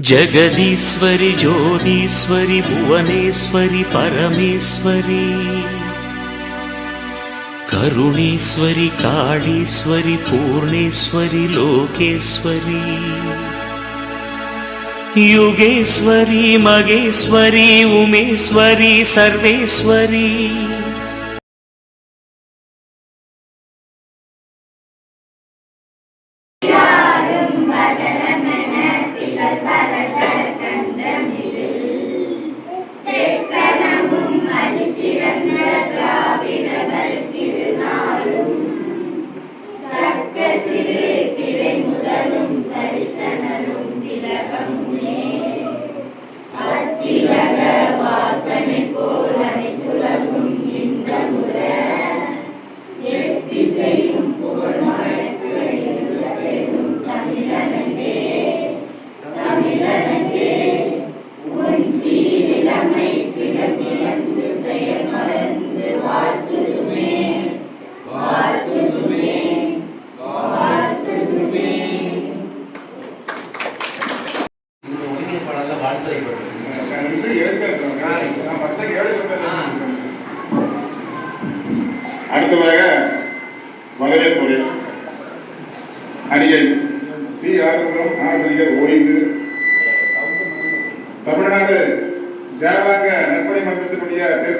జగదీశ్వరి జ్యోతీశ్వరి భువనేశ్వరి పరమేశ్వరి కరుణేశ్వరి కాళీశ్వరి పూర్ణేశ్వరి లోకేశ్వరి యుగేశ్వరి మగేశ్వరి ఉమేశ్వరి సర్వేశ్వరి.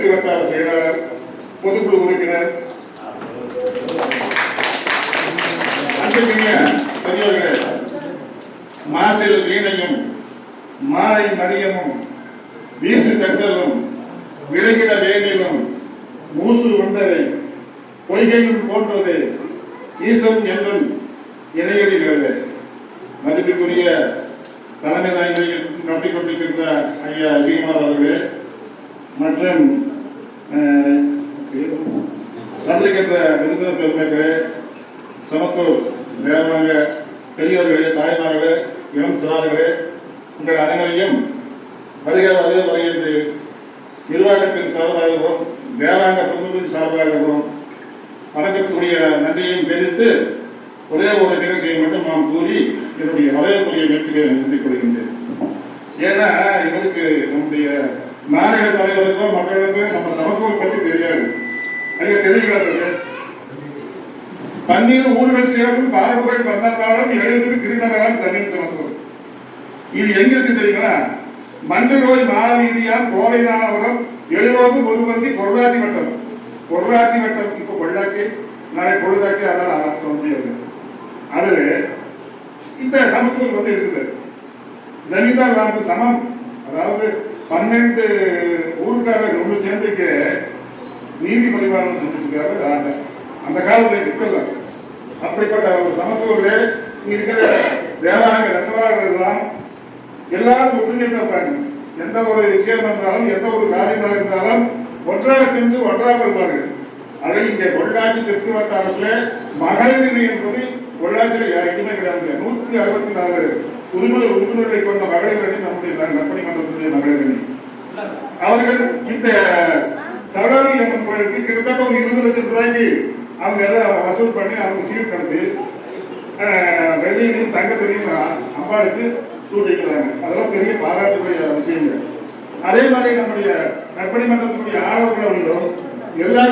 மன்றத்தினுடைய வட்டார செயலாளர் பொதுக்குழு உறுப்பினர். பெரியவர்களே மாசில் வீணையும் மாலை மதியமும் வீசு தட்டலும் விளங்கிட வேணிலும் மூசு ஒன்றரை பொய்கையும் போன்றது ஈசம் என்றும் இணையடிகிறது மதிப்புக்குரிய தலைமை நாயகர்கள் நடத்தி கொண்டிருக்கின்ற ஐயா அதிகமார் அவர்களே மற்றும் உங்கள் அனைவரையும் வருக வருக வருக என்று நிர்வாகத்தின் சார்பாகவும் தேவாங்க குடும்பத்தின் சார்பாகவும் வணக்கத்துக்குரிய நன்றியையும் தெரிவித்து ஒரே ஒரு நிகழ்ச்சியை மட்டும் நாம் கூறி என்னுடைய வளையக்குரிய நேர்த்தியை நிறுத்திக் கொள்கின்றேன். ஏன்னா இவருக்கு நம்முடைய மாநில தலைவருக்கோ மக்களுக்கோ நம்ம சமத்துவம் பற்றி தெரியாது. அங்கே தெரிவிக்கிறார்கள் பன்னீர் ஊர்கள் சேரும் பாரம்பரிய பன்னக்காலம் எழுபது திருநகரம் தண்ணீர் சமத்துவம். இது எங்க இருக்கு தெரியுங்களா மண்டலோய் மாவீதியார் கோவைநாதபுரம் எழுபது ஒருவந்தி பொருளாட்சி வட்டம் பொருளாட்சி வட்டம் இப்ப பொள்ளாச்சி நாளை பொழுதாக்கி அதனால ஆராய்ச்சி வந்து இந்த சமத்துவம் வந்து இருக்குது. ஜனிதா வந்து சமம். அதாவது பன்னெண்டு ஊருக்காரர்கள் ஒன்று சேர்ந்துக்கு நீதி பரிபாலனம் செஞ்சுருக்காரு ராஜா. அந்த காலத்தில் இருக்கல அப்படிப்பட்ட ஒரு சமத்துவத்தில் இருக்கிற தேவாங்க ரசவாளர்கள் எல்லாரும் ஒற்றுமையாக இருப்பாங்க எந்த ஒரு விஷயம் இருந்தாலும் எந்த ஒரு காரியமாக இருந்தாலும் ஒன்றாக சென்று ஒன்றாக வருவார்கள். ஆக இங்கே பொள்ளாச்சி தெற்கு வட்டாரத்தில் மகளிர் இணை என்பது பொள்ளாச்சியில் யாருக்குமே கிடையாது நூற்றி அறுபத்தி நாலு உறுப்பினர் உறுப்பினர்களை கொண்ட மகளிர் அணி நம்முடைய நற்பணி மன்றத்துடைய மகளிர் அணி அவர்கள் இந்த சடாரி அம்மன் கோயிலுக்கு கிட்டத்தட்ட ஒரு இருபது லட்சம் ரூபாய்க்கு அவங்க எல்லாம் வசூல் பண்ணி அவங்க சீட் கணக்கு வெள்ளியிலையும் தங்கத்திலையும் அம்பாளுக்கு சூட்டிக்கிறாங்க அதெல்லாம் பெரிய பாராட்டுக்குரிய விஷயங்கள். அதே மாதிரி நம்முடைய நற்பணி மன்றத்தினுடைய ஆதரவுகளும் எல்லா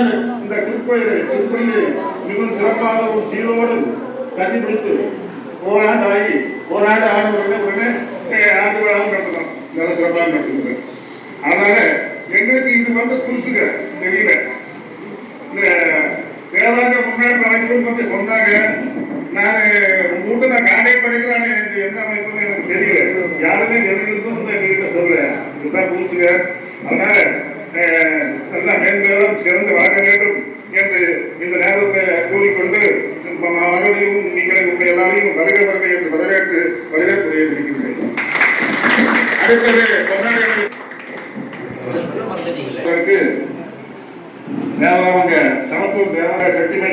இந்த திருக்கோயிலை திருப்பணியை மிகவும் சிறப்பாகவும் சீரோடு கட்டிப்பிடித்து ஓராண்டு ஆகி ஓராண்டு ஆன உடனே உடனே ஆண்டு விழாவும் நடத்தணும் நல்ல சிறப்பாக நடத்துகிறது. அதனால எங்களுக்கு இது வந்து புதுசுங்க. தெரியல. இந்த தேவாங்க முன்னேற்ற அமைப்புன்னு வந்து சொன்னாங்க. நான் உங்க வீட்டு நான் கான்டாக்ட் பண்ணிக்கிறேன் எனக்கு எந்த அமைப்புன்னு எனக்கு தெரியல. யாருமே எதுக்கும் வந்து எங்ககிட்ட சொல்லல. இதுதான் புதுசுங்க அதனால அஹ், நல்லா மேன்மேலும் சிறந்து வளர வேண்டும் என்று இந்த நேரத்தை கூறிக்கொண்டு இப்ப நான் மறுபடியும் நீங்கள் உங்க எல்லாரையும் வருக வருக என்று வரவேற்று வரவேற்பு இருக்கின்றேன் அடுத்தது கொண்டாடுகிறது திருமங்கலத்திலே அவருக்கு தேவராமங்க சமத்துவ தேவர சக்திமை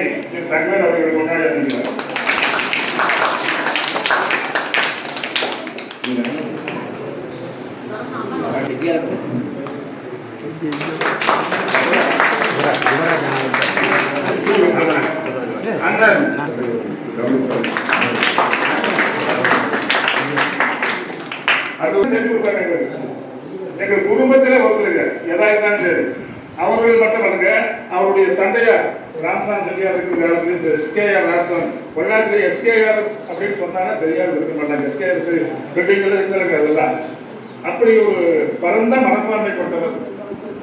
தகவல் அவர்கள் கொண்டாடி இருக்கிறார் வித்யாரண்யர் அந்த அது வந்து செஞ்சு கொடுத்தாங்க எங்களுக்கு எங்க குடும்பத்திலே ஒருத்தருங்க. எதா இருந்தாலும் சரி. அவர்கள் மட்டும் பண்ணுங்க அவருடைய தந்தையார் ராமசாமி செட்டியார் இருக்கிற காலத்துலயும் சரி. எஸ்கேஆர் ராமசாமி பொள்ளாச்சியில் எஸ்கேஆர் அப்படின்னு சொன்னாங்கன்னா தெரியாது இருக்க மாட்டாங்க. எஸ்கேஆர் சரி பில்டிங்ல அதெல்லாம் அப்படி ஒரு பரந்த மனப்பான்மை கொண்டவர்.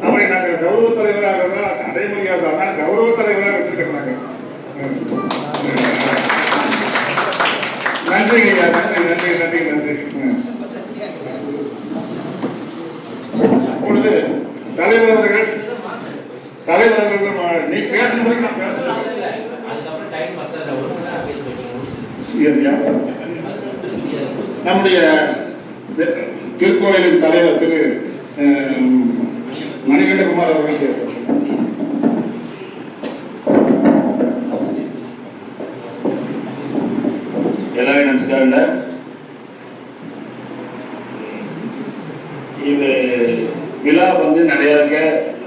அவரை நாங்கள் கௌரவ தலைவராக அடைமொழியாக ஆனால் கௌரவ தலைவராக வச்சிருக்கிறோம் நாங்கள் நன்றி ஐயா நன்றி நன்றி நன்றி நன்றி. ம். அப்பொழுது தலைவர் அவர்கள் தலைவர் அவர்கள் நீ பேசும் போது நான் பேசுறேன்? நம்முடைய திருக்கோயிலின் தலைவர் திரு மணிகண்டகுமார் அவர்கள் எல்லாரும் நமஸ்காரங்க இது விழா வந்து நடையாக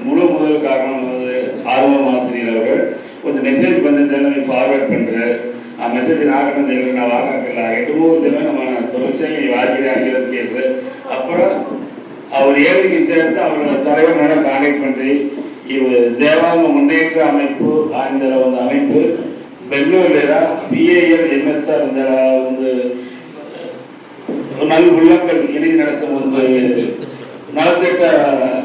முழு முதல் காரணம் வந்து ஆர்வம் ஆசிரியர் அவர்கள். கொஞ்சம் மெசேஜ் வந்திருந்தாலும் பார்வேர்ட் பண்ணுறேன் மெசேஜ் ಮೆಸೇಜ್ ಹಾಕಂತೇಳಿ ನಾವು ಹಾಕಕ್ಕಿಲ್ಲ ಎರಡು ಮೂರು நம்ம ನಮ್ಮ ತುಳಸಿಯಾಗಿ ವಾರ್ತೆಗೆ அப்புறம் ಕೇಳಿದ್ರೆ ಅಪ್ಪರ அவர் ஏழு சேர்த்து அவரோட தலைவரோட கான்டாக்ட் பண்ணி இது தேவாங்க முன்னேற்ற அமைப்பு அந்த அமைப்பு பெங்களூர்ல பிஏஎல் எம்எஸ்ஆர் இந்த வந்து நல் உள்ளங்கள் இணைந்து நடத்தும் ஒரு நலத்திட்ட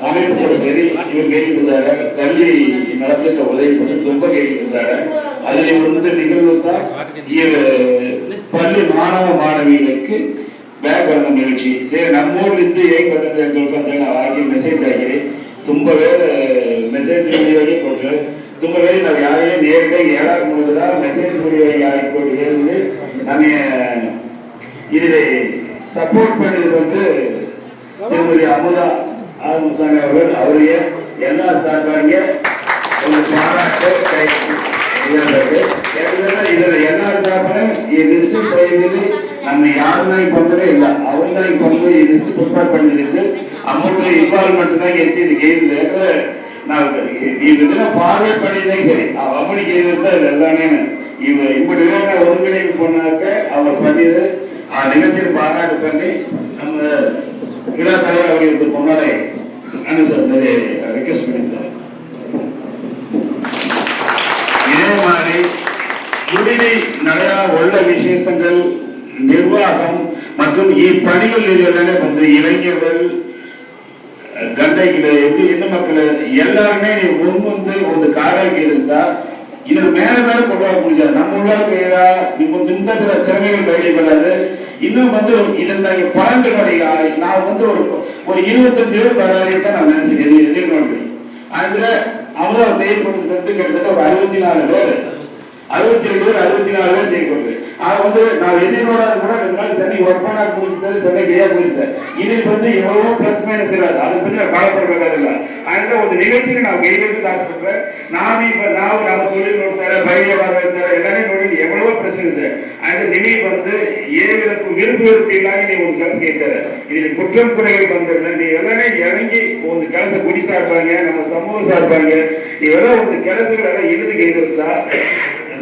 அமைப்பு கூட சரி இவர் கேட்டுருந்தாரு கல்வி நலத்திட்ட உதவி பண்ணி ரொம்ப கேட்டுருந்தாரு ಅದರಲ್ಲಿ ಒಂದು நிகழ்வு தான் இவர் பள்ளி மாணவ மாணவிகளுக்கு பேக் வழங்கும் நிகழ்ச்சி சரி நம்ம ஊர்ல இருந்து ஏன் பத்தது ಅಂತ சொல்லி ನಾವು ಹಾಕಿ ಮೆಸೇಜ್ ಹಾಕಿರಿ ತುಂಬ ಬೇರೆ ಮೆಸೇಜ್ ವಿಡಿಯೋಗೆ ಕೊಟ್ಟರು ತುಂಬ ಬೇರೆ ನಾವು ಯಾರೇ ನೇರವಾಗಿ ಹೇಳಕ್ ಮುಗಿದ್ರ ಮೆಸೇಜ್ ವಿಡಿಯೋಗೆ ಹಾಕಿಕೊಟ್ಟು ಹೇಳಿದ್ವಿ ನಮಗೆ இதில் சப்போர்ட் பண்ணது வந்து திருமதி அமுதா ஆரம்பசாமி அவர்கள் அவரையே எல்லா சார்பாங்க ஒரு பாராட்டு கை ಇದರಲ್ಲಿ ಯಾಕಂದ್ರೆ ಇದರ ಎಲ್ಲ ಸಾರ್ಬನೆ ಈ ಲಿಸ್ಟ್ ಸೈಜಲ್ಲಿ ನಮ್ಮ ಯಾರದಾಗಿ ಬಂದ್ರೆ ಇಲ್ಲ ಅವ್ರದಾಗಿ ಬಂದು ಈ ಲಿಸ್ಟ್ ಪ್ರಿಪೇರ್ பண்ணிருக்கு ಅಮೌಂಟ್ ಇನ್ವಾಲ್ವ್ಮೆಂಟ್ ದಾಗ ಹೆಚ್ಚಿದೆ ಇಲ್ಲ ಯಾಕಂದ್ರೆ ನಾವು ಈ ಇದನ್ನ ಫಾರ್ವರ್ಡ್ பண்ணிதான் சரி அம்மணி கேது எல்லாமே இவ இப்படி இருக்கிற ஒருங்கிணைப்பு பண்ணாக்க அவர் பண்ணியது ஆ நிகழ்ச்சியில் பாராட்டு பண்ணி நம்ம விழா தலைவர் அவர்களுக்கு பொன்னாடை அனுசாசனை ரிக்வெஸ்ட் பண்ணியிருந்தார் நல்ல விசேஷங்கள் நிர்வாகம் மற்றும் இப்பணிகளில் வந்து இளைஞர்கள் கண்டைகளை எந்த மக்களை எல்லாருமே நீ முன்வந்து ஒரு காராகி இருந்தா இதுல மேல மேல கொண்டு வர முடியாது. நம்ம உள்ள நீங்க நிமிஷத்துல திறமைகள் கையப்படாது இன்னும் வந்து இதன் தங்க பலன்களுடைய நான் வந்து ஒரு ஒரு இருபத்தஞ்சு பேர் பரவாயில்லை தான் நான் நினைச்சேன். எதிர்நோக்கி அதுல அவ்வளவு செயல்படுத்துறது கிட்டத்தட்ட ஒரு அறுபத்தி நாலு பேர். அறுபத்தி ரெண்டு பேர் அறுபத்தி நாலு பேர் ஜெயிக்கொண்டு நான் வந்து நான் எதிரோட கூட ரெண்டு நாள் சென்னை ஒர்க் பண்ணா குடிச்சது சென்னை ஏன் குடிச்சேன் இதில் வந்து எவ்வளவோ பிளஸ் மைனஸ் இல்லாது. அதை பத்தி நான் கவலைப்படுறது இல்ல. அதனால ஒரு நிகழ்ச்சியில நான் வெளியிட்டு ஆசை பண்றேன் நானும் இப்ப நான் நம்ம தொழில் நோட்டார பயில வாசல எல்லாமே நோட்டில் எவ்வளவோ பிரச்சனை இருக்கு அந்த நினைவு வந்து ஏழுக்கு விருப்பு விருப்பு இல்லாம நீ ஒரு கலசு கேட்கிற இதில் குற்றம் குறைகள் வந்துடல நீ எல்லாமே இறங்கி ஒரு கலசை குடி சார்பாங்க நம்ம சமூகம் சார்பாங்க. இதெல்லாம் ஒரு கலசுகளை எழுதி கேட்டிருந்தா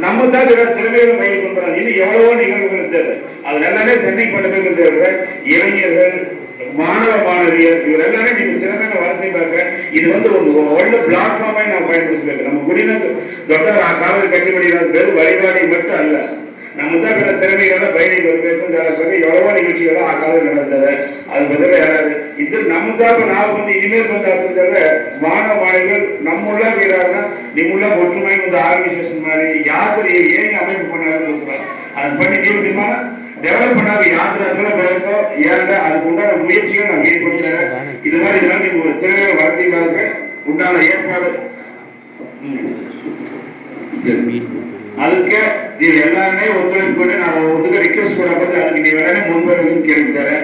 நம்ம தான் இதை திறமையில பயிர் பண்றோம் இன்னும் எவ்வளவோ நிகழ்வுகள் தேவை அது எல்லாமே சென்னை தேவை இளைஞர்கள் மாணவ மாணவியர் இவர் எல்லாமே நீங்க திறமையான வளர்ச்சி பார்க்க. இது வந்து ஒரு ஒன்ல பிளாட்ஃபார்மே நான் பயன்படுத்திருக்கேன் நம்ம குடிநீர் தொட்டர் காவல் கட்டுப்படியாத பேர் வழிபாடு மட்டும் அல்ல. நம்ம தான் பிற திறமையோட பயணிக்கு வரவேற்பு தரப்பது எவ்வளவோ நிகழ்ச்சிகளோ ஆகாது நடந்தது. அது பதில இது நம்ம தான் நாம் வந்து இனிமேல் பார்த்தா தவிர மாணவ மாணவிகள் நம்ம உள்ள வீடாருன்னா நிம்முள்ள ஒற்றுமை இந்த ஆர்கனைசேஷன் மாதிரி யாத்திரையை ஏன் அமைப்பு பண்ணாருன்னு சொல்றாங்க. அது பண்ணி நீடிமான டெவலப் பண்ணாத யாத்திராக்கெல்லாம் பிறகு ஏன்னா அதுக்கு உண்டான முயற்சியை நான் ஏற்படுத்துறேன் இது மாதிரி இதெல்லாம் நீங்க ஒரு திறமையை வளர்த்திக்காக உண்டான ஏற்பாடு. சரி ಅದಕ್ಕೆ ನೀವು ಎಲ್ಲರನ್ನೇ ಒತ್ತಡ ಕೊಟ್ಟು ನಾವು ಹುಡುಗ ರಿಕ್ವೆಸ್ಟ್ ಕೊಡಬಹುದು ಅದಕ್ಕೆ ನೀವೆಲ್ಲನೇ ಮುಂಬರೋದು ಕೇಳ್ತಾರೆ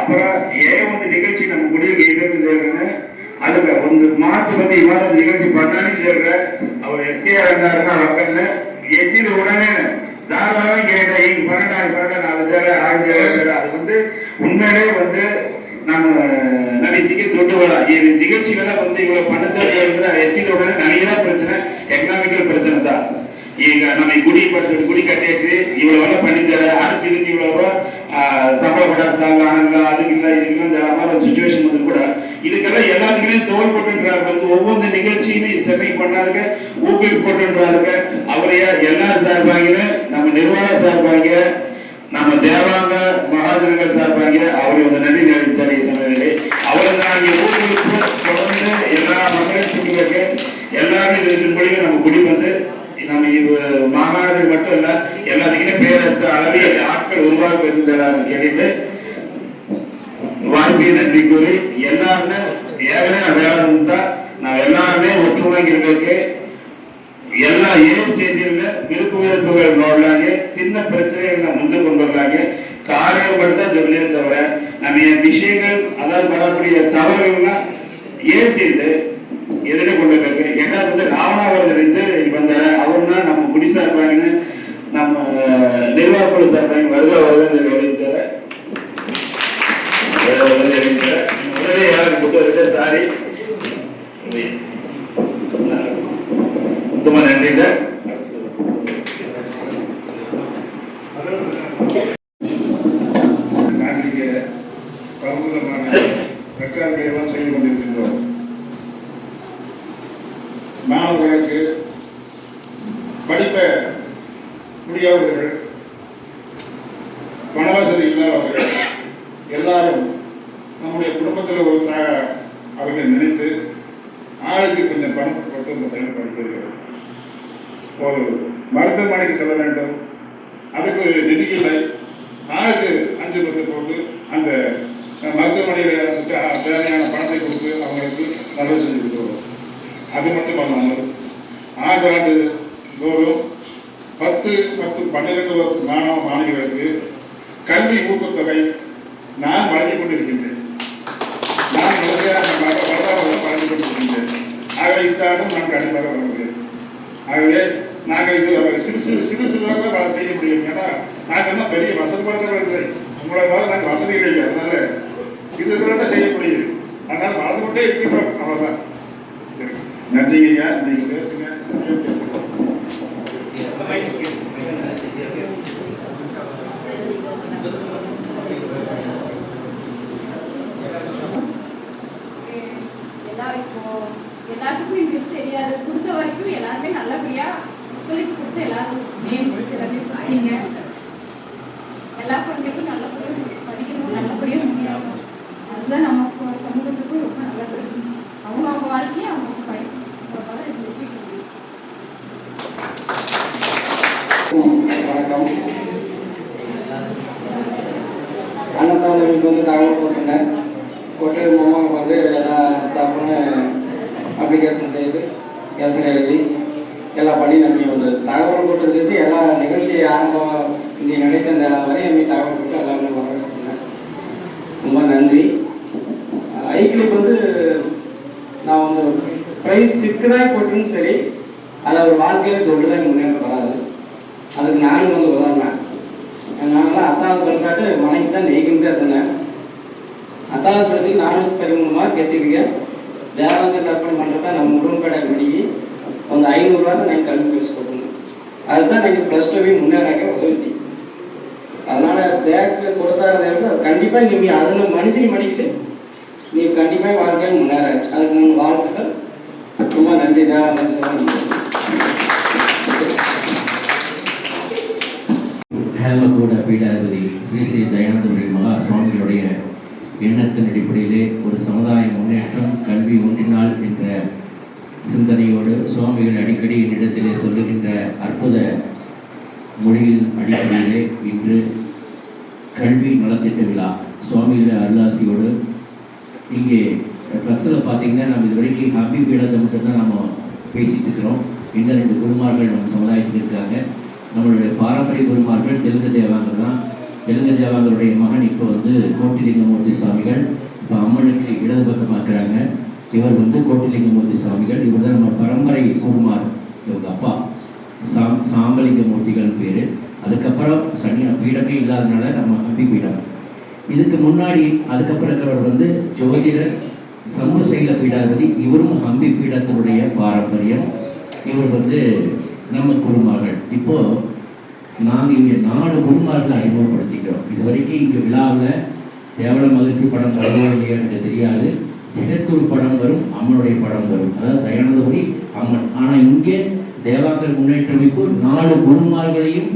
ಅಪರ ಏ நிகழ்ச்சி நம்ம ನಮ್ಮ ಗುಡಿಗೆ தேவைன்னு அதுல வந்து மாத்து பத்தி இவ்வாறு நிகழ்ச்சி பண்ணானே தெரியல அவர் எஸ்கே இருந்தாருன்னா மக்கள் எச்சில் உடனே தாராளம் கேட்டேன். இங்க பன்னெண்டா பன்னெண்டு நாலு தேவை ஆறு தேவை அது வந்து உண்மையிலே வந்து நம்ம நடிசிக்கு தொட்டுகளா இது நிகழ்ச்சிகளை வந்து இவ்வளவு பண்ண தேவை எச்சில் உடனே நிறைய பிரச்சனை எக்கனாமிக்கல் பிரச்சனை தான். ಈಗ ನಮಗೆ ಗುಡಿ ಬರ್ತದೆ ಗುಡಿ ಕಟ್ಟಿಯಾಕ್ರಿ ಇವಳೆಲ್ಲ ಬಂದಿದ್ದಾರೆ ಆರು ಇದಕ್ಕೆ ಇವಳವ ಸಂಬಳ ಕೊಡಕ್ಕೆ ಸಾಲ ಹಂಗ ಅದಕ್ಕಿಲ್ಲ ಇದಕ್ಕಿಲ್ಲ ವ್ಯಾಪಾರ சுச்சுவேஷன் வந்து கூட இதுக்கெல்லாம் எல்லாத்துக்குமே தோல் ஒவ்வொரு நிகழ்ச்சியுமே சென்னை பண்ணாதுங்க ஊக்குவிப்பு போட்டுன்றாங்க அவரைய எல்லா சார்பாகில நம்ம நிர்வாக சார்பாக நம்ம தேவாங்க மகாஜனங்கள் சார்பாக அவரை வந்து நன்றி நினைச்சார் சமயத்திலே அவரை நாங்கள் ஊக்குவிப்பு தொடர்ந்து எல்லா மக்களும் எல்லாருமே இதற்கு நம்ம குடி வந்து நம்ம இவ- மட்டும் இல்ல எல்லாத்துக்குமே பேரத்து அளவில் ஆட்கள் உருவாக்க இருந்ததாக கேட்டுட்டு வாய்ப்பை நன்றி கூறி எல்லாருமே ஏற்கனவே அடையாளம் இருந்தா நான் எல்லாருமே ஒற்றுமைக்கு இருக்கு எல்லா ஏழு ஸ்டேஜில் விருப்பு விருப்புகள் நோடலாங்க சின்ன பிரச்சனைகள் முந்து கொண்டு வரலாங்க காரியப்படுத்த மட்டும் தான் தவிர நம்ம என் விஷயங்கள் அதாவது வரக்கூடிய தவறுகள்லாம் ஏசிட்டு எதிரே கொண்டு இருக்காங்க ஏன்னா வந்து ராவணாவரத்தில் இருந்து வந்தார் அவர்னா நம்ம குடி சார்பாங்கன்னு நம்ம நிர்வாக குழு சார்பாங்க வருக வருக வெளியிட்டார முதலே யாருக்கு புத்தகத்தை சாரி. ரொம்ப நன்றிங்க நாகரிக பரம்பரமான பிரச்சாரங்களை எல்லாம் செய்து கொண்டிருக்கின்றோம். மாணவர்களுக்கு படிப்ப முடியாதவர்கள் பணவசதி இல்லாதவர்கள் எல்லாரும் நம்முடைய குடும்பத்தில் ஒருவராக அவர்களை நினைத்து ஆளுக்கு கொஞ்சம் பணம் போட்டு இந்த பையன் படிக்கிறார்கள் ஒரு மருத்துவமனைக்கு செல்ல வேண்டும் அதுக்கு நிதி இல்லை ஆளுக்கு அஞ்சு பத்து போட்டு அந்த அஹ், மருத்துவமனையில் தே- தேவையான பணத்தை கொடுத்து அவங்களுக்கு நல்லது செஞ்சு கொடுத்துருவோம் அது மட்டும் அல்லாமல் ஆண்டு ஆண்டு தோறும் பத்து பத்து பன்னிரண்டு மாணவ மாணவிகளுக்கு கல்வி ஊக்கத்தொகை நான் வழங்கிக் கொண்டிருக்கின்றேன் நான் முழுமையாக வரலாறு வழங்கிக் கொண்டிருக்கின்றேன் ஆகவே இந்த ஆண்டும் நான் கண்டிப்பாக ஆகவே நாங்கள் இது சிறு சிறு சிறு சிறுதாக வ- செய்ய முடியும். ஏன்னா நாங்கள் தான் பெரிய வசதி படுத்தவில்லை உங்களை மாதிரி நாங்கள் வசதி இல்லை. அதனால இது தான் செய்ய முடியுது. அதனால் வளர்ந்து கொண்டே இருக்கிறோம் அவ்வளோதான் நன்றிங்க ஐயா நீங்கள் பேசுங்க நீங்க பேசுங்க எல்லா இப்போ எல்லாத்துக்கும் இது தெரியாது. கொடுத்த வரைக்கும் எல்லாருமே நல்லபடியா ஒத்துழைப்பு கொடுத்து எல்லாரும் நேம் சிறப்பு படிங்க எல்லா குழந்தைக்கும் நல்லபடியாக படிக்கணும் நல்லபடியாக முன்னேறணும். அதுதான் நம்ம சமூகத்துக்கும் ரொம்ப நல்லது. அவங்க அவங்க வாழ்க்கையை அவங்க படிக்கணும் அதனால இது வணக்கம். அன்னதானங்களுக்கு வந்து தகவல் போட்டிருந்தேன். போட்டு மாமாவுக்கு வந்து எல்லாம் ஸ்டாஃபும் அப்ளிகேஷன் செய்து எஸ்என் எழுதி எல்லா பண்ணி நம்பி வந்து. தகவல் போட்டதுலேருந்து எல்லா நிகழ்ச்சி ஆரம்பம் இங்கே நினைத்த இந்த எல்லா வரையும் நம்பி தகவல் போட்டு எல்லாமே வர சொன்னேன் ரொம்ப நன்றி. ஐக்கிளிப் வந்து நான் வந்து ப்ரைஸ் சிக்குதான் போட்டும் சரி அது அவர் வாழ்க்கையில் தொண்டுதான் முன்னேற்றம் வராது. அதுக்கு நானும் வந்து உதாரணம் நாங்களாம் அத்தாவது படுத்தாட்டு மனைக்கு தான் நெய்க்குன்னு தான் இருந்தேன் அத்தாவது படத்துக்கு நானூற்றி பதிமூணு மார்க் எடுத்துக்கிறேன் தேவாங்க தர்ப்பணம் பண்ணுறதா நம்ம முருங்கடை மணிக்கு ಒಂದು ஐநூறுரூவா தான் நாங்கள் கல்வி பரிசு போட்டுருந்தோம் அதுதான் நீங்கள் ப்ளஸ் டூவே முன்னேறாக்க உதவி அதனால பேக்கு கொடுத்தாரதை விட அது கண்டிப்பாக நீங்கள் அதில் மனுஷன் பண்ணிக்கிட்டு நீங்கள் கண்டிப்பாக வாழ்க்கையில் முன்னேறாது. அதுக்கு நம்ம வாழ்த்துக்கள். ரொம்ப நன்றி. தேவாங்க ஹேமகூட பீடாதிபதி ஸ்ரீ ஸ்ரீ தயானந்தபுரி மகா சுவாமிகளுடைய எண்ணத்தின் அடிப்படையிலே ஒரு சமுதாய முன்னேற்றம் கல்வி ஒன்றினால் என்ற சிந்தனையோடு சுவாமிகள் அடிக்கடி என்னிடத்திலே சொல்லுகின்ற அற்புத மொழியின் அடிப்படையிலே இன்று கல்வி நலத்திட்ட விழா. சுவாமிகள் அருளாசியோடு இங்கே ப்ளஸில் பார்த்தீங்கன்னா நம்ம இது வரைக்கும் ஹாப்பி பீடத்தை மட்டும்தான் நம்ம பேசிட்டு இருக்கிறோம். இன்னும் ரெண்டு குருமார்கள் நம்ம சமுதாயத்தில் இருக்காங்க. நம்மளுடைய பாரம்பரிய குருமார்கள் தெலுங்கு தேவாங்க தான். தெலுங்கு தேவாங்கருடைய மகன் இப்போ வந்து கோட்டிலிங்கமூர்த்தி சுவாமிகள் இப்போ அம்மனுக்கு இடது பக்கமாக இருக்கிறாங்க இவர் வந்து கோட்டிலிங்கமூர்த்தி சுவாமிகள். இவர் தான் நம்ம பரம்பரை குருமார். இவங்க அப்பா. சாம் சாம்பலிங்கமூர்த்திகள் பேர். அதுக்கப்புறம் சனி பீடமே இல்லாதனால நம்ம அம்பி பீடம் இதுக்கு முன்னாடி அதுக்கப்புறம் இருக்கிறவர் வந்து ஜோதிடர் சமூசைல பீடாதிபதி. இவரும் ஹம்பி பீடத்தினுடைய பாரம்பரியம். இவர் வந்து நம்ம குருமார்கள். இப்போது நாங்கள் இங்கே நாலு குருமார்களை அறிமுகப்படுத்திக்கிறோம். இது வரைக்கும் இங்கே விழாவில் தேவல மகிழ்ச்சி படம் வருதோ இல்லையா எனக்கு தெரியாது. ஜெகத்தூர் படம் வரும் அம்மனுடைய படம் வரும். அதாவது தயானந்தபுரி அம்மன். ஆனால் இங்கே தேவாக்கர் முன்னேற்றமைப்பு நாலு குருமார்களையும்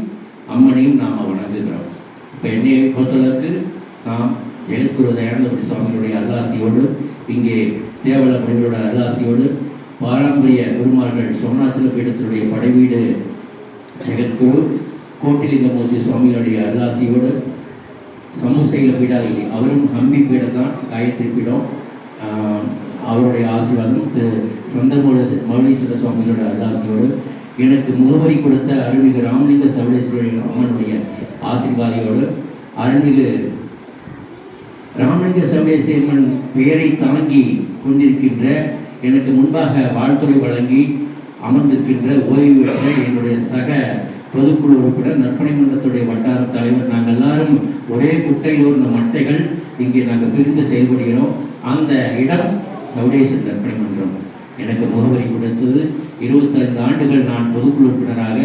அம்மனையும் நாம் வணங்குகிறோம். இப்போ என்னை பொறுத்தளவுக்கு நாம் எழுத்துரு தயானந்தபுரி சுவாமிகளுடைய அல்லாசியோடு இங்கே தேவல முனிவரோட அல்லாசியோடு பாரம்பரிய குருமார்கள் சோனாச்சல பீடத்தினுடைய படைவீடு ஜெகத்குரு கோட்டிலிங்கமூர்த்தி சுவாமிகளுடைய சமூசையில் பீடா இல்லை அவரும் ஹம்பி பீடம் தான் காயத்ரி பீடம் அவருடைய ஆசீர்வாதம் திரு சந்தர்மூல மௌலீஸ்வர சுவாமிகளோட அருளாசியோடு எனக்கு முகவரி கொடுத்த அருள்மிகு ராமலிங்க சவடேஸ்வரன் அம்மனுடைய ஆசீர்வாதியோடு அருள்மிகு ராமலிங்க சவடேஸ்வரன் பெயரை தாங்கி கொண்டிருக்கின்ற எனக்கு முன்பாக வாழ்த்துறை வழங்கி அமர்ந்திருக்கின்ற ஓய்வு பெற்ற என்னுடைய சக பொதுக்குழு உறுப்பினர் நற்பணி மன்றத்துடைய வட்டார தலைவர் நாங்கள் எல்லாரும் ஒரே குட்டையில் மட்டைகள் இங்கே நாங்கள் பிரிந்து செயல்படுகிறோம். அந்த இடம் சவுடேசன் நற்பணி மன்றம். எனக்கு முகவரி கொடுத்தது இருபத்தைந்து ஆண்டுகள் நான் பொதுக்குழு உறுப்பினராக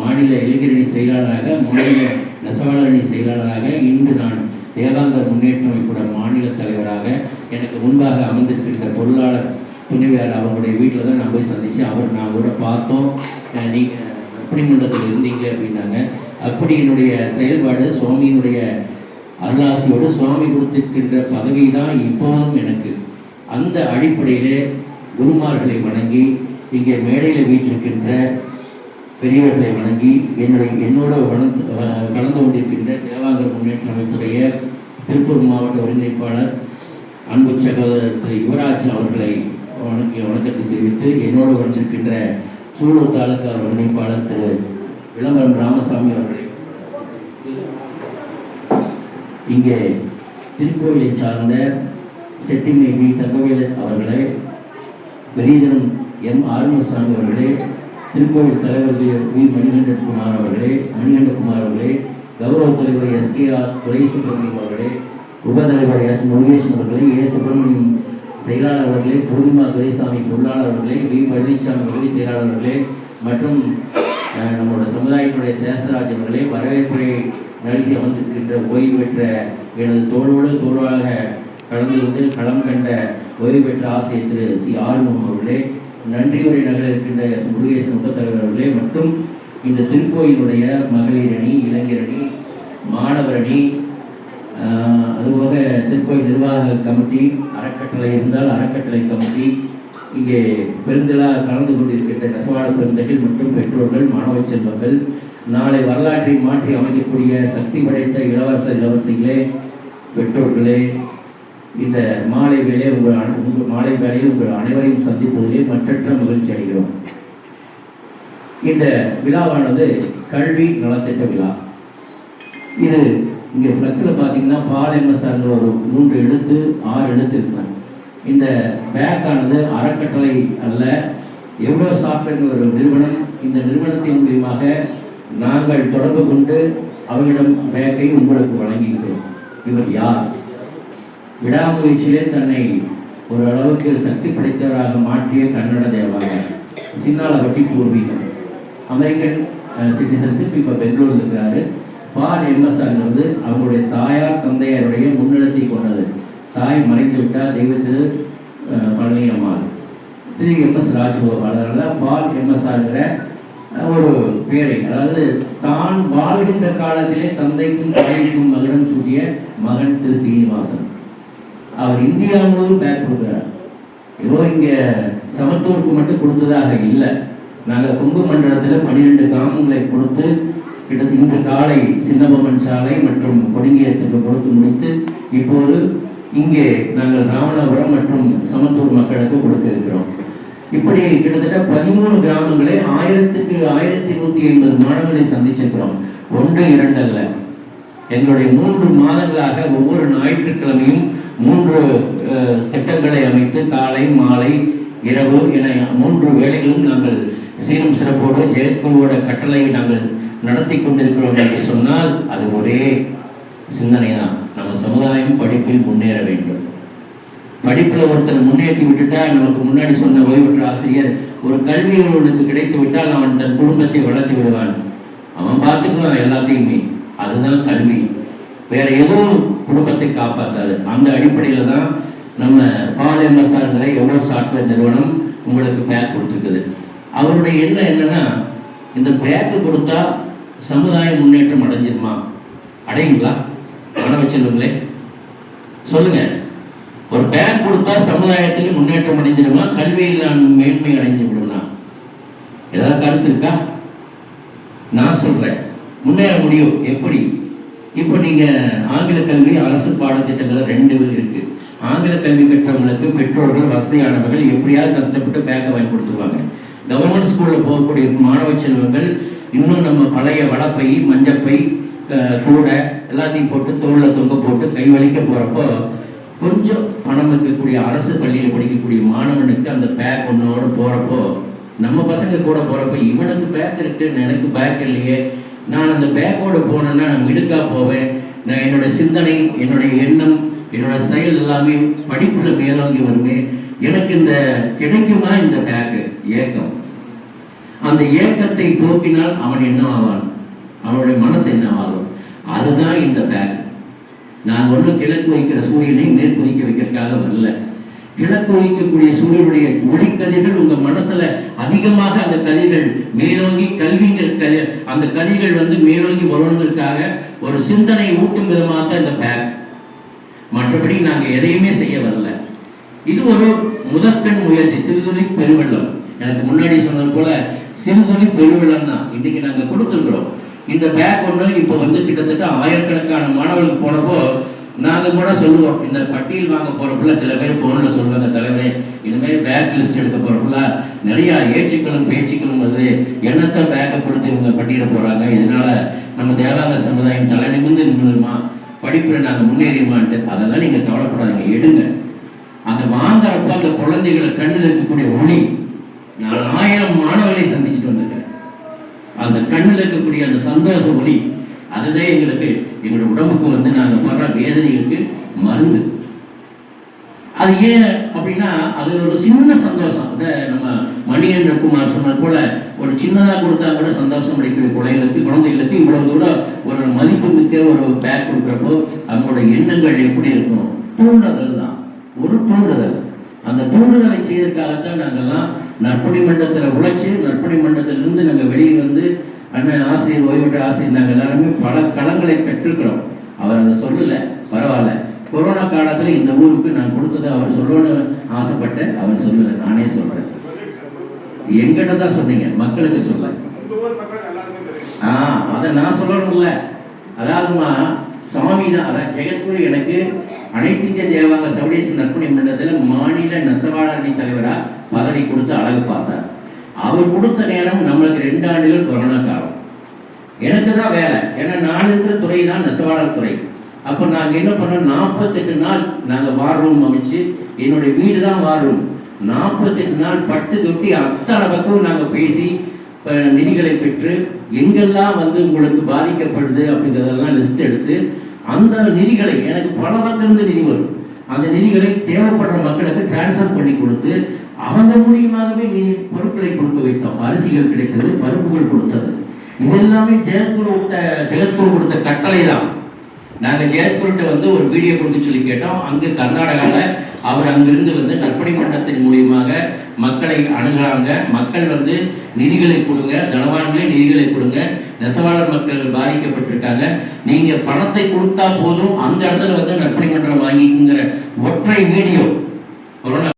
மாநில இளைஞரணி செயலாளராக மாநில நெசவாளரணி செயலாளராக இன்று நான் தேவாங்கர் முன்னேற்ற அமைப்போட மாநில தலைவராக எனக்கு முன்பாக அமர்ந்திருக்கின்ற பொருளாளர் துணைவியார் அவருடைய வீட்டில் தான் நான் போய் சந்தித்தேன் அவர் நான் கூட பார்த்தோம். நீங்கள் நீங்க இருந்தீங்க அப்படின்னாங்க. அப்படி என்னுடைய செயல்பாடு சுவாமியினுடைய அருளாசியோடு சுவாமி கொடுத்திருக்கின்ற பதவி தான் இப்போதும் எனக்கு. அந்த அடிப்படையிலே குருமார்களை வணங்கி இங்கே மேடையில் வீட்டிருக்கின்ற பெரியவர்களை வணங்கி என்னுடைய என்னோட கலந்து கொண்டிருக்கின்ற தேவாங்கர் முன்னேற்ற அமைப்புடைய திருப்பூர் மாவட்ட ஒருங்கிணைப்பாளர் அன்பு சகோதரர் திரு யுவராஜ் அவர்களை வணங்கி வணக்கத்தை தெரிவித்து என்னோடு வந்திருக்கின்ற சூலூர் தாலுகா ஒருங்கிணைப்பாளர் திரு விளம்பரம் ராமசாமி அவர்களை. இங்கே திருக்கோயிலை சார்ந்த செட்டிமை வி தங்கவேல் அவர்களே பெரியதனம் எம் ஆறுமுகசாமி அவர்களே திருக்கோயில் தலைவர் வி வி மணிகண்டகுமார் அவர்களே மணிகண்டகுமார் அவர்களே கௌரவ தலைவர் S K R Durai Subramaniam அவர்களே உபதலைவர் எஸ் முருகேசன் அவர்களே ஏ சுப்பிரமணியம் செயலாளர் அவர்களே பூர்ணிமா துரைசாமி பொருளாளர் அவர்களே வி. பழனிசாமி உதவி செயலாளர் அவர்களே மற்றும் நம்மளோட சமுதாயத்தினுடைய சேசராஜ் அவர்களே வரவேற்பை நல்கி அமர்ந்திருக்கின்ற ஓய்வு பெற்ற எனது தோளோடு தோளாக கலந்து கொண்டு களம் கண்ட ஓய்வு பெற்ற ஆசிரியர் திரு. சி. ஆறுமுகம் அவர்களே நன்றியுரை நகர் இருக்கின்ற எஸ். முருகேசன் உபத்தலைவர் அவர்களே மற்றும் இந்த திருக்கோயிலுடைய மகளிர் அணி இளைஞரணி மாணவரணி அதுபோக திருக்கோயில் நிர்வாக கமிட்டி அறக்கட்டளை இருந்தால் அறக்கட்டளை கமிட்டி இங்கே பெருந்திழா கலந்து கொண்டிருக்கின்ற நெசவாள பெருந்தகள் மற்றும் பெற்றோர்கள் மாணவ செல்வங்கள் நாளை வரலாற்றை மாற்றி அமைக்கக்கூடிய சக்தி படைத்த இளவரச இளவரசிகளே பெற்றோர்களே இந்த மாலை வேலை உங்கள் உங்கள் மாலை வேலையை உங்கள் அனைவரையும் சந்திப்பதிலே மற்றற்ற மகிழ்ச்சி அடைகிறோம். இந்த விழாவானது கல்வி நலத்திட்ட விழா. இது இங்கே ஃப்ளக்ஸில் பார்த்தீங்கன்னா பால் சார் ஒரு மூன்று எழுத்து ஆறு எழுத்து இருக்காங்க. இந்த பேக்கானது அறக்கட்டளை அல்ல. எவ்வளோ சாஃப்ட்வேர் ஒரு நிறுவனம்? இந்த நிறுவனத்தின் மூலியமாக நாங்கள் தொடர்பு கொண்டு அவர்களிடம் பேக்கை உங்களுக்கு வழங்குகிறோம். இவர் யார்? விடாமுயற்சியிலே தன்னை ஒரு அளவுக்கு சக்தி படைத்தவராக மாற்றிய கன்னட தேவாலயம். சின்னால வட்டி பூர்வீகம். அமெரிக்கன் சிட்டிசன்ஷிப் இப்போ பெங்களூர் இருக்கிறாரு. பால் எம்எஸ்ஆர்ங்கிறது அவங்களுடைய தாயார் தந்தையாருடைய முன்னிலத்தை கொண்டது. தாய் மறைந்து விட்டால் தெய்வத்திரு அஹ், பழனி எம்எஸ் ராஜ்கோபால். அதனால பால் எம்எஸ்ஆர்ங்கிற ஒரு பேரை அதாவது தான் வாழ்கின்ற காலத்திலே தந்தைக்கும் தாய்க்கும் மகனும் சூட்டிய மகன் திரு சீனிவாசன். அவர் இந்தியா முழுவதும் பேக் கொடுக்குறார். ஏதோ இங்கே சமத்துவருக்கு மட்டும் கொடுத்ததாக இல்லை. நாங்கள் கும்பு மண்டலத்தில் பன்னிரெண்டு கிராமங்களை கொடுத்து கிட்ட இன்று காலை சின்னபொம்மன் சாலை மற்றும் கொடிங்கியத்துக்கு கொடுத்து முடித்து இப்போது இங்கே நாங்கள் ராமநாதபுரம் மற்றும் சமத்தூர் மக்களுக்கு கொடுக்க இருக்கிறோம் இப்படி கிட்டத்தட்ட பதிமூணு கிராமங்களை ஆயிரத்துக்கு ஆயிரத்தி நூத்தி ஐம்பது மாணவர்களை சந்திச்சிருக்கிறோம். ஒன்று இரண்டு அல்ல. எங்களுடைய மூன்று மாதங்களாக ஒவ்வொரு ஞாயிற்றுக்கிழமையும் மூன்று திட்டங்களை அமைத்து காலை மாலை இரவு என மூன்று வேளைகளும் நாங்கள் சீரும் சிறப்போடு ஜெயக்குழுவோட கட்டளையை நாங்கள் நடத்தி கொண்டிருக்கிறோம் என்று சொன்னால் அது ஒரே சிந்தனை தான் நம்ம சமுதாயம் படிப்பில் முன்னேற வேண்டும். படிப்புல ஒருத்தர் முன்னேற்றி விட்டுட்டா நமக்கு முன்னாடி சொன்ன ஓய்வு பெற்ற ஆசிரியர் ஒரு கல்வி நிறுவனத்துக்கு கிடைத்து விட்டால் அவன் தன் குடும்பத்தை வளர்த்து விடுவான். அவன் பார்த்துக்குவான் எல்லாத்தையுமே. அதுதான் கல்வி. வேற எதுவும் குடும்பத்தை காப்பாற்றாது அந்த அடிப்படையில் தான் நம்ம பால் எம்எஸ்ஆர்ங்கிற எவ்வளோ சாஃப்ட்வேர் நிறுவனம் உங்களுக்கு பேக் கொடுத்துருக்குது. அவருடைய எண்ணம் என்னன்னா இந்த பேக்கு கொடுத்தா சமுதாய முன்னேற்றம் அடைஞ்சிருமா? அடையுங்களா? பண வச்சிருவங்களே சொல்லுங்க. ஒரு பேக் கொடுத்தா சமுதாயத்தில் முன்னேற்றம் அடைஞ்சிருமா கல்வியில் நான் மேன்மை அடைஞ்சு விடுமா? ஏதாவது கருத்து இருக்கா? நான் சொல்றேன். முன்னேற முடியும். எப்படி? இப்போ நீங்க ஆங்கில கல்வி அரசு பாடத்திட்டங்கள் ரெண்டு இருக்கு. ஆங்கில கல்வி பெற்றவங்களுக்கு பெற்றோர்கள் வசதியானவர்கள் எப்படியாவது கஷ்டப்பட்டு பேக்கை வாங்கி கொடுத்துருவாங்க. கவர்மெண்ட் ஸ்கூல்ல போகக்கூடிய மாணவ செல்வங்கள் இன்னும் நம்ம பழைய வளப்பை மஞ்சப்பை கூடை எல்லாத்தையும் போட்டு தோளில் தொங்க போட்டு கை வலிக்க போகிறப்போ கொஞ்சம் பணம் இருக்கக்கூடிய அரசு பள்ளியில் படிக்கக்கூடிய மாணவனுக்கு அந்த பேக் ஒன்னோட போகிறப்போ நம்ம பசங்க கூட போகிறப்போ இவனுக்கு பேக் இருக்கு எனக்கு பேக் இல்லையே. நான் அந்த பேக்கோடு போனேன்னா நான் மிடுக்கா போவேன். நான் என்னோட சிந்தனை என்னுடைய எண்ணம் என்னோட செயல் எல்லாமே படிப்புல மேலோங்கி வருமே. எனக்கு இந்த கிடைக்குமா இந்த பேக்கு ஏக்கம். அந்த ஏக்கத்தை போக்கினால் அவன் என்ன ஆவான் அவனுடைய மனசு என்ன ஆகும் அதுதான் இந்த பேக் நான் ஒன்றும் கிழக்கு வைக்கிற சூரியனை மேற்கு வைக்க வைக்கிறதுக்காக வரல. கிழக்கு வைக்கக்கூடிய சூரியனுடைய ஒளிக்கதிர்கள் உங்க மனசுல அதிகமாக அந்த கதிர்கள் மேலோங்கி கல்விங்கிற கதி அந்த கதிர்கள் வந்து மேலோங்கி வரணுங்கிறதுக்காக ஒரு சிந்தனை ஊட்டும் விதமாக தான் இந்த பேக் மற்றபடி நாங்க எதையுமே செய்ய வரல. இது ஒரு முதற்கண் முயற்சி சிறுதுளி பெருவெள்ளம். எனக்கு முன்னாடி சொன்னது போல சிறுதுளி பெருவெள்ளம் தான். இன்னைக்கு நாங்கள் கொடுத்துருக்குறோம். இந்த பேக் ஒன்று இப்போ வந்து கிட்டத்தட்ட ஆயிரக்கணக்கான மாணவர்களுக்கு போனப்போ நாங்கள் கூட சொல்லுவோம் இந்த பட்டியல் வாங்க போறப்பல சில பேர் ஃபோனில் சொல்லுவாங்க தலைவரே இனிமேல் பேக் லிஸ்ட் எடுக்க போறப்பல நிறையா ஏச்சுக்களும் பேச்சுக்களும் வந்து என்னத்த பேக்கை கொடுத்து இவங்க பட்டியல போகிறாங்க இதனால நம்ம தேவாங்க சமுதாயம் தலை நிமிடமா படிப்பில் நாங்கள் நாங்க முன்னேறியுமான்ட்டு அதெல்லாம் நீங்கள் கவலைப்படாதீங்க எடுங்க. அந்த வாங்குறப்ப அந்த குழந்தைகளை கண்ணில் இருக்கக்கூடிய ஒளி நான் ஆயிரம் மாணவர்களை சந்திச்சுட்டு வந்திருக்கேன் அந்த கண்ணில் இருக்கக்கூடிய அந்த சந்தோஷ ஒளி அதுதான் எங்களுக்கு எங்களோட உடம்புக்கு வந்து நாங்க படுற வேதனைகளுக்கு மருந்து. அது ஏன் அப்படின்னா அது ஒரு சின்ன சந்தோஷம். அதை நம்ம மணிகண்ட குமார் சொன்னது போல ஒரு சின்னதா கொடுத்தா கூட சந்தோஷம் அடைக்கிற குழந்தைகளுக்கு குழந்தைகளுக்கு இவ்வளவு தூரம் ஒரு மதிப்பு மிக்க ஒரு பேக் கொடுக்குறப்போ அவங்களோட எண்ணங்கள் எப்படி இருக்கும் தூண்டுதல் தான். ஒரு தூண்டுதல். அந்த தூண்டுதலை செய்யறதுக்காகத்தான் நாங்கெல்லாம் நற்பணி மன்றத்துல உழைச்சு நற்பணி மன்றத்திலிருந்து நாங்க வெளியே வந்து அண்ணன் ஆசிரியர் ஓய்வு பெற்ற ஆசிரியர் நாங்க எல்லாருமே பல களங்களை பெற்றிருக்கிறோம். அவர் அதை சொல்லல பரவாயில்ல. கொரோனா காலத்துல இந்த ஊருக்கு நான் கொடுத்ததை அவர் சொல்லணும்னு ஆசைப்பட்டேன். அவர் சொல்லல நானே சொல்றேன். எங்கிட்ட தான் சொன்னீங்க மக்களுக்கு சொல்ல ஆ அதை நான் சொல்லணும்ல. அதாவதுமா சாமி தான் அதான் ஜெகத்குரு எனக்கு அனைத்து இந்திய தேவாங்க சவுடேஸ்வரர் நற்பணி மன்றத்தில் மாநில நெசவாளரணி தலைவரா பதவி கொடுத்து அழகு பார்த்தார். அவர் கொடுத்த நேரம் நம்மளுக்கு ரெண்டு ஆண்டுகள் கொரோனா காலம். எனக்கு தான் வேலை. ஏன்னா நான் இருக்கிற துறை தான் நெசவாளர் துறை. அப்போ நாங்கள் என்ன பண்ணோம்? நாற்பத்தெட்டு நாள் நாங்கள் வார் ரூம் அமைச்சு என்னுடைய வீடு தான் வார் ரூம் நாற்பத்தெட்டு நாள் பட்டு தொட்டி அத்தனை பக்கம் நாங்கள் பேசி நிதிகளை பெற்று எங்கெல்லாம் வந்து உங்களுக்கு பாதிக்கப்படுது அப்படிங்கிறதெல்லாம் லிஸ்ட் எடுத்து அந்த நிதிகளை எனக்கு பல பங்கிலிருந்து நிதி வரும். அந்த நிதிகளை தேவைப்படுற மக்களுக்கு டிரான்ஸ்ஃபர் பண்ணி கொடுத்து அவங்க மூலியமாகவே நிதி பொருட்களை கொடுக்க வைத்தோம். அரிசிகள் கிடைத்தது பருப்புகள் கொடுத்தது. இதெல்லாமே ஜெகத்குரு விட்ட ஜெகத்குரு கொடுத்த கட்டளை தான் நாங்கள் ஜெயத்குருட்ட வந்து ஒரு வீடியோ கொடுக்க சொல்லி கேட்டோம். அங்கு கர்நாடகாவில் அவர் அங்கிருந்து வந்து நற்பணி மன்றத்தின் மூலியமாக மக்களை அணுகிறாங்க. மக்கள் வந்து நிதிகளை கொடுங்க. தனவான்களே நிதிகளை கொடுங்க. நெசவாளர் மக்கள் பாதிக்கப்பட்டிருக்காங்க. நீங்க பணத்தை கொடுத்தா போதும். அந்த இடத்துல வந்து நற்பணி மன்றம் வாங்கிக்குங்கிற ஒற்றை வீடியோ. கொரோனா